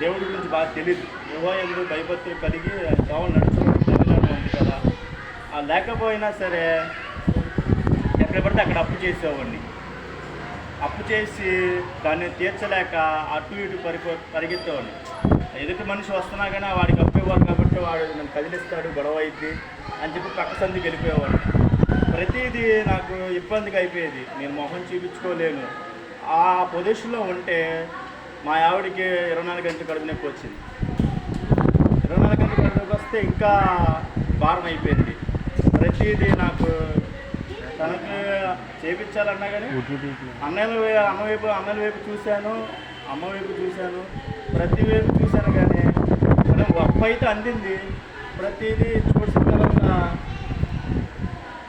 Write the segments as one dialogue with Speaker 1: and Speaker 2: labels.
Speaker 1: దేవుడి గురించి బాగా తెలియదు యువ భయభక్తులు కలిగి దోవలు నడుచుకోవడం ఉంది కదా. ఆ లేకపోయినా సరే ఎక్కడ పడితే అక్కడ అప్పు చేసేవాడిని. అప్పు చేసి దాన్ని తీర్చలేక అటు ఇటు పరిపో పరిగెత్తేవాడిని. ఎదుటి మనిషి వస్తున్నా కానీ వాడికి అప్పేవాడు కాబట్టి వాడు నన్ను కదిలిస్తాడు గొడవ అయింది అని చెప్పి పక్క సందికి వెళ్ళిపోయేవాడు ప్రతిదీ నాకు ఇబ్బందిగా అయిపోయేది. నేను మొహం చూపించుకోలేను. ఆ పొజిషన్లో ఉంటే మా ఆవిడకి ఇరవై నాలుగు గంటలు కడుపు నొప్పి వచ్చింది. ఇరవై నాలుగు గంటలు కడుపు నొప్పి వస్తే ఇంకా భారం అయిపోయింది. ప్రతిదీ నాకు తనకి చేపించాలన్నా కానీ అన్నయ్యల అమ్మ వైపు అన్నల వైపు చూశాను అమ్మ వైపు చూశాను. ప్రతి వైపు చూశాను కానీ మనం గొప్ప అయితే అందింది. ప్రతిదీ చూసుకోగలంగా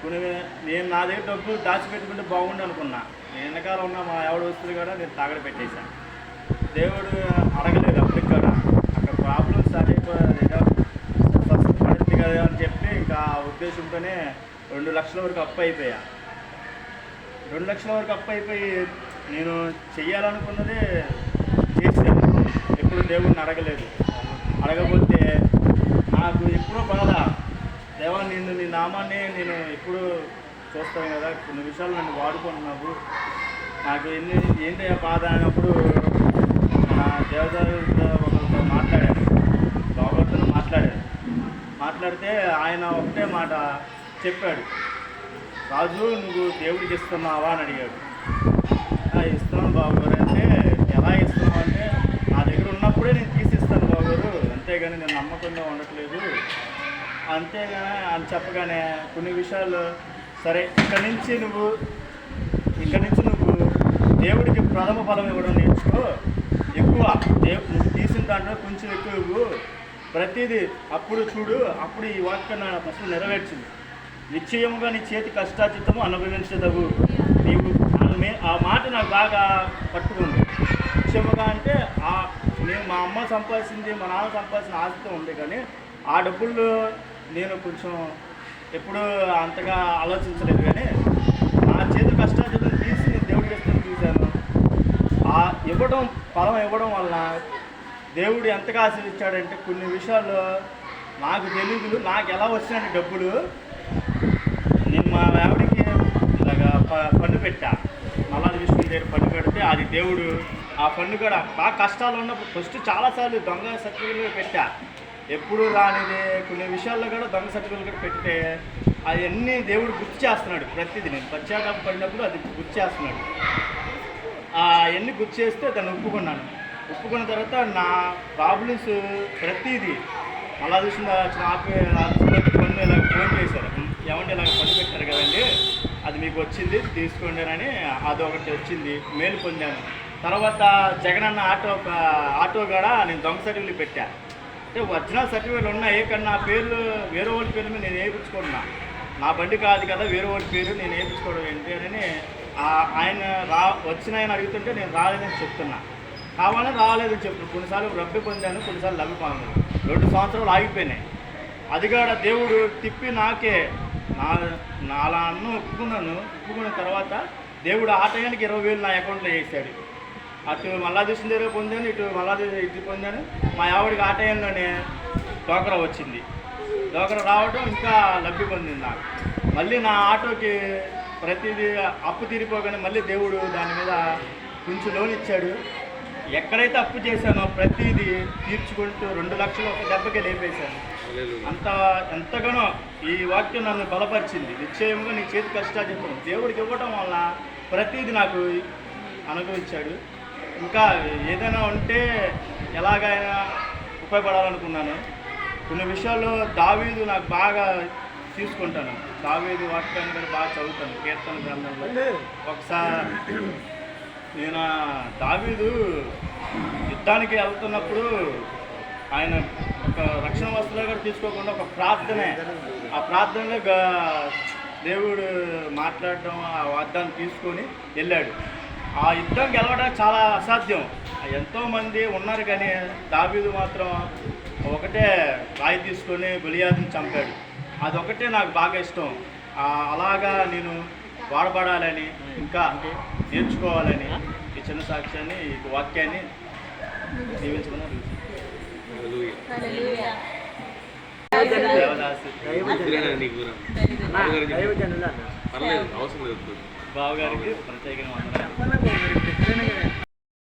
Speaker 1: కొన్ని నేను నా దగ్గర డబ్బులు దాచిపెట్టుకుంటే బాగుండు అనుకున్నా. నేను వెనకాల ఉన్న మా ఎవడు వస్తుంది కూడా నేను తాగడ పెట్టేశాను. దేవుడు అడగలేదు అప్పటికి కూడా. అక్కడ ప్రాబ్లమ్స్ సరే ఏదో ఫస్ట్ పడింది కదా అని చెప్పి ఇంకా ఆ ఉద్దేశంతోనే రెండు లక్షల వరకు అప్పు అయిపోయా. రెండు లక్షల వరకు అప్పు అయిపోయి నేను చెయ్యాలనుకున్నది చేసాను ఎప్పుడు దేవుడిని అడగలేదు. అడగకపోతే నాకు ఎప్పుడో బాధ. దేవా నిన్ను నీ నామాన్ని నేను ఎప్పుడు చూస్తాను కదా. కొన్ని విషయాలు నన్ను వాడుకుంటున్నావు. నాకు ఎన్ని ఏంటి బాధ అయినప్పుడు నా ఒకరితో మాట్లాడాడు బాబుతో మాట్లాడాడు మాట్లాడితే ఆయన ఒకటే మాట చెప్పాడు. రాజు నువ్వు దేవుడికి ఇస్తున్నావా అని అడిగాడు. ఇస్తాను బాబుగారు అంటే ఎలా ఇస్తున్నావు అంటే నా దగ్గర ఉన్నప్పుడే నేను తీసిస్తాను బాబుగారు అంతేగాని నేను నమ్మకంగా ఉండట్లేదు. అంతేగాని అని చెప్పగానే కొన్ని విషయాలు సరే ఇక్కడి నుంచి నువ్వు ఇక్కడి నుంచి నువ్వు దేవుడికి ప్రథమ ఫలం ఇవ్వడం నేర్చుకో. ఎక్కువ. నువ్వు తీసిన దాంట్లో కొంచెం ఎక్కువ ఇవ్వు. ప్రతిదీ అప్పుడు చూడు అప్పుడు ఈ వాక్యం నా ఫస్ట్ నెరవేర్చింది. నిశ్చయముగా నీ చేతి కష్టాచితము అనుభవించదవు. నీవు ఆ మాట నాకు బాగా పట్టుకుంది. నిశ్చయముగా అంటే ఆ నేను మా అమ్మ సంపాదించింది మా నాన్న సంపాదించిన ఆస్తి ఉంది కానీ ఆ డబ్బులు నేను కొంచెం ఎప్పుడూ అంతగా ఆలోచించలేదు కానీ నా చేతి కష్టాచితం తీసి నేను దేవుడికి ఇస్తాను చూశాను ఆ ఇవ్వడం ఫలం ఇవ్వడం వలన దేవుడు ఎంతగా ఆశీర్వించాడంటే కొన్ని విషయాల్లో నాకు తెలియదు నాకు ఎలా వచ్చినాయి డబ్బులు. నేను మా ఆవిడకి ఇలాగా ప- పన్ను పెట్టా. మల్లారి విష్ణు దగ్గర పన్ను పెడితే అది దేవుడు ఆ పన్ను కూడా బాగా కష్టాలు ఉన్నప్పుడు ఫస్ట్ చాలాసార్లు దొంగ సర్టిఫికెట్లు పెట్టా. ఎప్పుడు రానిది కొన్ని విషయాల్లో కూడా దొంగ సర్టిఫికెట్లు పెడితే అవన్నీ దేవుడు గుర్తు చేస్తున్నాడు ప్రతిదీ. నేను పశ్చాత్తాపడినప్పుడు అది గుర్తు చేస్తున్నాడు. అవన్నీ గుర్తు చేస్తే దాన్ని ఒప్పుకున్నాను. ఒప్పుకున్న తర్వాత నా ప్రాబ్లమ్స్ ప్రతిదీ మళ్ళా చూసిన వచ్చిన పన్ను ఇలా ఫోన్ చేశారు. ఏమంటే ఇలా పని పెట్టారు కదండి అది మీకు వచ్చింది తీసుకోండి అని అదొకటి వచ్చింది మేలు పొందాను. తర్వాత జగనన్న ఆటో ఆటో కూడా నేను దొంగ సర్టిఫికెట్లు పెట్టా. అంటే ఒరిజినల్ సర్టిఫికెట్లు ఉన్నాయి కానీ నా పేర్లు వేరే వాళ్ళ పేరు మీద నేను వేయించుకున్నా నా బండి కాదు కదా వేరే వాళ్ళ పేరు నేను వేయించుకోవడం ఏంటి అని ఆయన రా వచ్చిన ఆయన అడుగుతుంటే నేను రాలేదని చెప్తున్నా. కావాలని రాలేదని చెప్తున్నాను కొన్నిసార్లు రబ్బి పొందాను కొన్నిసార్లు లబ్బి పొందాను. రెండు సంవత్సరాలు ఆగిపోయినాయి. అది కూడా దేవుడు తిప్పి నాకే నా నా అలా అన్న ఒప్పుకున్నాను. ఒప్పుకున్న తర్వాత దేవుడు ఆ టయానికి ఇరవై వేలు నా అకౌంట్లో వేసాడు. అటు మల్లా చూసిన దగ్గర పొందాను ఇటు మల్లా ఇటు పొందాను. మా ఆవిడకి ఆ టైంలోనే డోకరా వచ్చింది. డోకరా రావడం ఇంకా లబ్ధి పొందింది నాకు. మళ్ళీ నా ఆటోకి ప్రతిదీ అప్పు తీరిపోగానే మళ్ళీ దేవుడు దాని మీద కొంచెం లోన్ ఇచ్చాడు. ఎక్కడైతే అప్పు చేశానో ప్రతిదీ తీర్చుకుంటూ రెండు లక్షలు ఒక దెబ్బకి లేపేశాను. అంత ఎంతగానో ఈ వాక్యం నన్ను బలపరిచింది. నిశ్చయంగా నీ చేతి కష్టాలు చెప్పడం దేవుడికి ఇవ్వడం వల్ల ప్రతిదీ నాకు అనుభవించాడు. ఇంకా ఏదైనా ఉంటే ఎలాగైనా ఉపయోగపడాలనుకున్నాను. కొన్ని విషయాల్లో దావీదు నాకు బాగా తీసుకుంటాను. దావీదు వాక్యాన్ని కూడా బాగా చదువుతాను కీర్తన గ్రంథంలో. ఒకసారి నేను దావీదు యుద్ధానికి వెళ్తున్నప్పుడు ఆయన ఒక రక్షణ వస్త్రాలు కూడా తీసుకోకుండా ఒక ప్రార్థనే ఆ ప్రార్థనలో దేవుడు మాట్లాడడం ఆ వాగ్దాన్ని తీసుకొని వెళ్ళాడు. ఆ యుద్ధం గెలవడం చాలా అసాధ్యం. ఎంతోమంది ఉన్నారు కానీ దావీదు మాత్రం ఒకటే రాయి తీసుకొని గొలియాదుని చంపాడు. అదొకటే నాకు బాగా ఇష్టం. ఆ, అలాగా నేను వాడబడాలని ఇంకా నేర్చుకోవాలని ఈ చిన్న సాక్ష్యాన్ని ఈ వాక్యాన్ని
Speaker 2: లేదు
Speaker 1: బావగారికి ప్రత్యేకంగా వందనాలు.